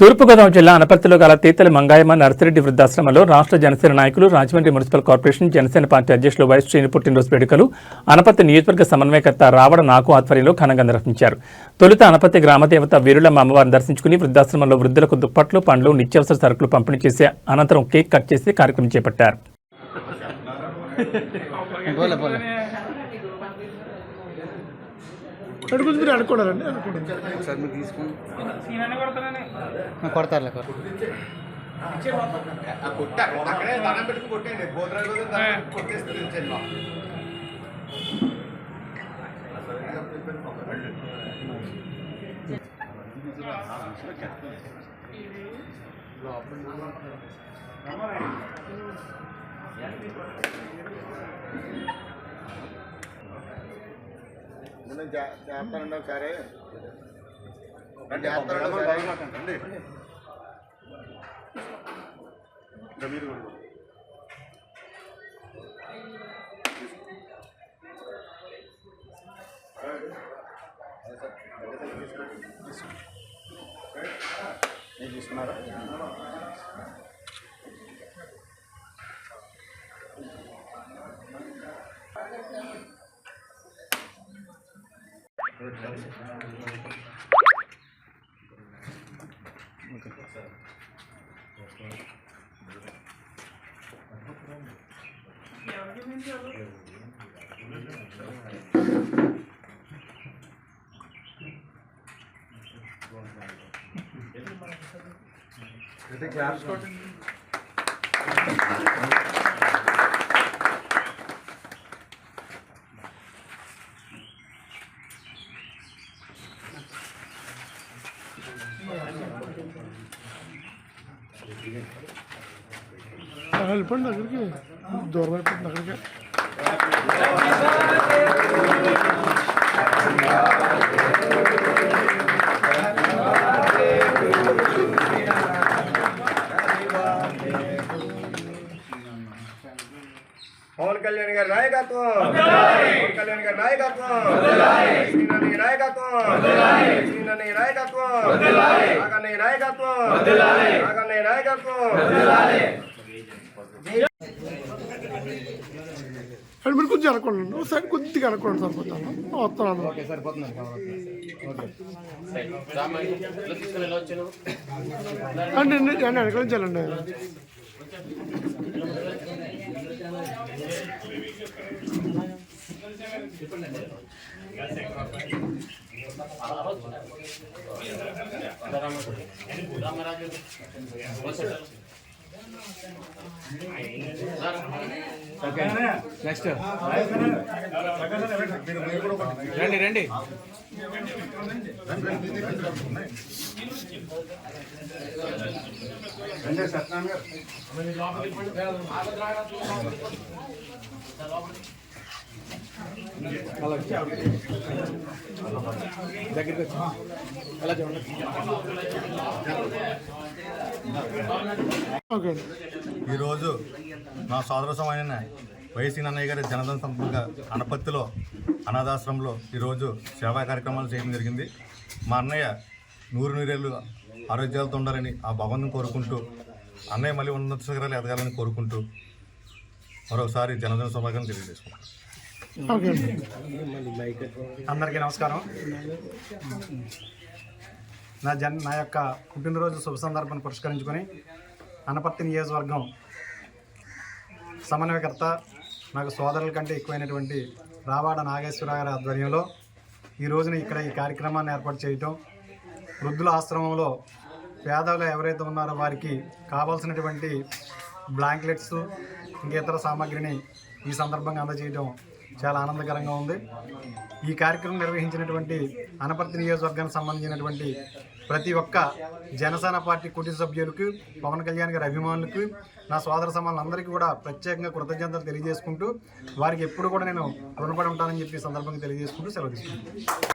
తూర్పుగోదావరి జిల్లా అనపర్తిలో గల తీతల మంగాయమ్మ నర్సిరెడ్డి వృద్ధాశ్రమంలో రాష్ట్ర జనసేన నాయకులు Rajahmundry municipal corporation Janasena party అధ్యక్షులు వైఎస్ శ్రీని పుట్టినరోజు వేడుకలు అనపర్తి నియోజకవర్గ సమన్వయకర్త రావణ నాకు ఆధ్వర్యంలో ఘనంగా నిర్వహించారు. తొలుత అనపర్తి గ్రామదేవత వీరులమ్మ అమ్మవారిని దర్శించుకుని వృద్ధాశ్రమంలో వృద్ధులకు దుప్పట్లు పండ్లు నిత్యావసర సరుకులు పంపిణీ చేసి అనంతరం కేక్ కట్ చేసి కార్యక్రమం చేపట్టారు. అడుగుంది మీరు అనుకోడాలండి అనుకోండి ఒకసారి మీరు తీసుకుని కొడతారులే కొడతారు. అక్కడే కొట్టేయండి. కొట్టేస్తే. ముందు జా- చేస్తానండి ఒకసారి రండి, చేస్తానండి ఒకసారి. రండి. ఇంకా మీరు With a clap, Scott. Thank you. కూడా. మీరు తీసుకున్నారా అలా వెళ్ళిపోండి దగ్గరికి దూరం అయిపోతుంది అక్కడికి పవన్ కళ్యాణ్ గారి నాయకత్వం పవన్ కళ్యాణ్ గారి నాయకత్వం శ్రీనన్నయ్య నాయకత్వం శ్రీనన్నయ్య నాయకత్వం నాగన్నయ్య నాయకత్వం నాగన్నయ్య నాయకత్వం అది మీరు కొంచెం అనుకోండి ఒక సైడ్ కొద్దిగా అనుకోండి సరిపోతాను. వస్తాను. అంటే అంటే అనుకరించాలండి నెక్స్ట్. రండి రండి. దగ్గరికి వచ్చి. ఎలా చూడండి ఓకే. ఈరోజు నా సోదర సమాన వైసీ నన్నయ్య గారి జనధన సంపద అనపత్తిలో అనాథాశ్రమంలో ఈరోజు సేవా కార్యక్రమాలు చేయడం జరిగింది. మా అన్నయ్య నూరు నూరేళ్ళు ఆరోగ్యాలతో ఉండాలని ఆ భగవంతుని కోరుకుంటూ అన్నయ్య మళ్ళీ ఉన్నత శిఖరాలు ఎదగాలని కోరుకుంటూ మరొకసారి జనధన శుభాకాంక్షలు తెలియజేసుకుంటాం అందరికీ నమస్కారం. నా జన్ నా యొక్క పుట్టినరోజు శుభ సందర్భాన్ని పురస్కరించుకొని అనపర్తి నియోజకవర్గం సమన్వయకర్త నాకు సోదరుల కంటే ఎక్కువైనటువంటి రావాడ నాగేశ్వర గారి ఆధ్వర్యంలో ఈ రోజున ఇక్కడ ఈ కార్యక్రమాన్ని ఏర్పాటు చేయటం వృద్ధుల ఆశ్రమంలో పేదలు ఎవరైతే ఉన్నారో వారికి కావాల్సినటువంటి బ్లాంకెట్స్ ఇంకా ఇతర సామాగ్రిని ఈ సందర్భంగా అందజేయడం చాలా ఆనందకరంగా ఉంది. ఈ కార్యక్రమం నిర్వహించినటువంటి అనపర్తి నియోజకవర్గానికి సంబంధించినటువంటి ప్రతి ఒక్క జనసేన పార్టీ కుటుంబ సభ్యులకు పవన్ కళ్యాణ్ గారి అభిమానులకు నా సోదర సమానులందరికీ కూడా ప్రత్యేకంగా కృతజ్ఞతలు తెలియజేసుకుంటూ వారికి ఎప్పుడు కూడా నేను రుణపడి ఉంటానని చెప్పి సందర్భంగా తెలియజేసుకుంటూ సెలవు తీసుకుంటాను